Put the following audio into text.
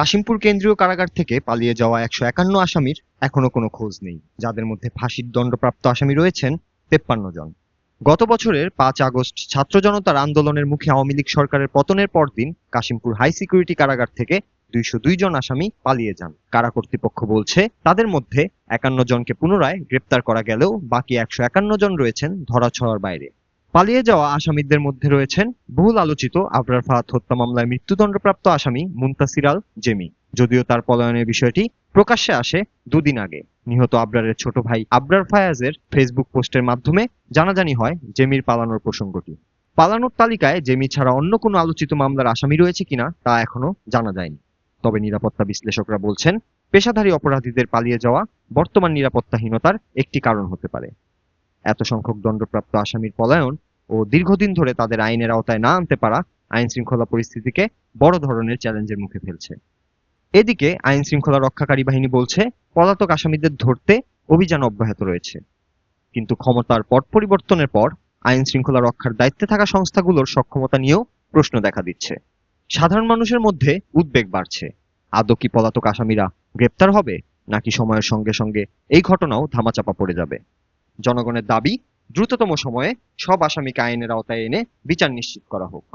কাশিমপুর কেন্দ্রীয় কারাগার থেকে পালিয়ে যাওয়া একশো একান্ন আসামির এখনও কোনো খোঁজ নেই। যাদের মধ্যে ফাঁসির দণ্ডপ্রাপ্ত আসামি রয়েছেন তেপ্পান্ন জন। গত বছরের পাঁচ আগস্ট ছাত্র জনতার আন্দোলনের মুখে আওয়ামী লীগ সরকারের পতনের পরদিন কাশিমপুর হাই সিকিউরিটি কারাগার থেকে দুইশো দুই জন আসামি পালিয়ে যান। কারা কর্তৃপক্ষ বলছে, তাদের মধ্যে একান্ন জনকে পুনরায় গ্রেপ্তার করা গেলেও বাকি একশো একান্ন জন রয়েছেন ধরাছোঁয়ার বাইরে। পালিয়ে যাওয়া আসামিদের মধ্যে রয়েছেন বহুল আলোচিত আবরার ফাহাদ হত্যা মামলায় মৃত্যুদণ্ডপ্রাপ্ত আসামি মুন্তাসির আল জেমি। যদিও তার পলায়নের বিষয়টি প্রকাশ্যে আসে দুদিন আগে। নিহত আবরারের ছোট ভাই আবরার ফায়াজের ফেসবুক পোস্টের মাধ্যমে জানাজানি হয় জেমির পালানোর প্রসঙ্গটি। পালানোর তালিকায় জেমি ছাড়া অন্য কোনো আলোচিত মামলার আসামি রয়েছে কিনা তা এখনও জানা যায়নি। তবে নিরাপত্তা বিশ্লেষকরা বলছেন পেশাধারী অপরাধীদের পালিয়ে যাওয়া বর্তমান নিরাপত্তাহীনতার একটি কারণ হতে পারে। এত সংখ্যক দণ্ডপ্রাপ্ত আসামির পলায়ন ও দীর্ঘদিন ধরে তাদের আইনের আওতায় না আনতে পারা আইন শৃঙ্খলা পরিস্থিতিকে বড় ধরনের চ্যালেঞ্জের মুখে ফেলছে। এদিকে আইন শৃঙ্খলা রক্ষাকারী বাহিনী বলছে, পলাতক আসামিদের ধরতে অভিযান অব্যাহত রয়েছে। কিন্তু ক্ষমতার পট পরিবর্তনের পর আইন শৃঙ্খলা রক্ষার দায়িত্বে থাকা সংস্থাগুলোর সক্ষমতা নিয়েও প্রশ্ন দেখা দিচ্ছে। সাধারণ মানুষের মধ্যে উদ্বেগ বাড়ছে। আদৌ কি পলাতক আসামিরা গ্রেপ্তার হবে, নাকি সময়ের সঙ্গে সঙ্গে এই ঘটনাও ধামাচাপা পড়ে যাবে? জনগণের দাবি দ্রুততম সময়ে সব আসামিকে আইনের আওতায় এনে বিচার নিশ্চিত করা হোক।